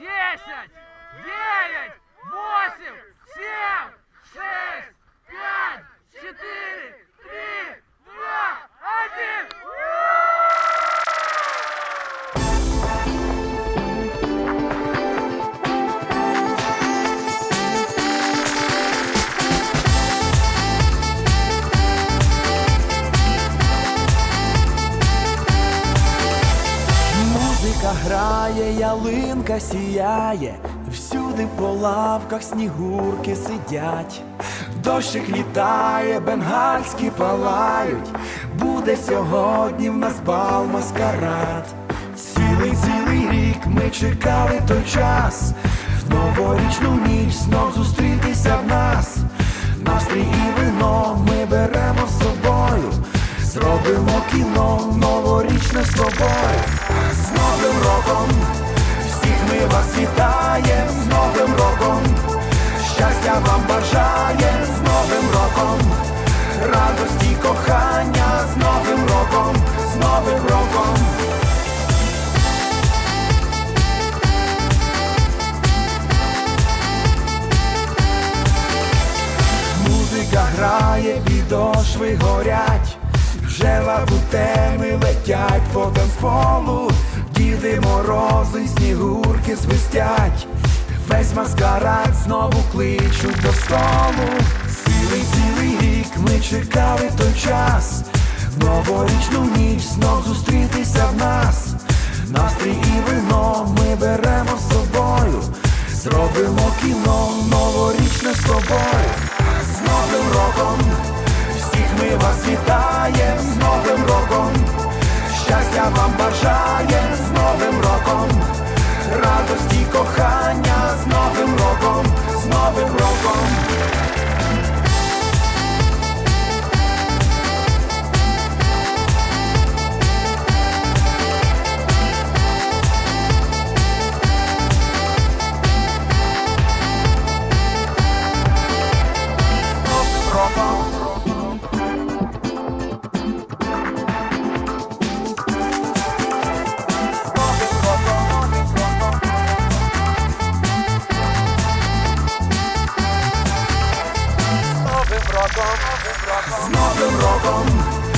десять, девять, восемь, семь, шесть, Музика грає, ялинка сіяє, всюди по лавках снігурки сидять, дощик літає, бенгальські палають, буде сьогодні в нас бал маскарад. Цілий цілий рік ми чекали той час, в новорічну ніч знов зустрітися в нас. Кіно новорічне з тобою З Новим роком. Всіх ми вас вітаємо. З Новим роком. Щастя вам бажає з Новим роком. Радості, кохання. З Новим роком, з Новим роком. Музика грає, підошви горять, вже лабутеми летять по танцполу, діди морози, снігурки свистять, весь маскарад знову кличуть до столу. Цілий цілий рік ми чекали той час, новорічну ніч знов зустрітися в нас. Настрій і вино ми беремо з собою. Зробимо кіно новорічне з тобою. З Новим роком вас вітає з Новим роком. Щастя вам бажає з Новим роком. Радості, кохання роком! З новим роком!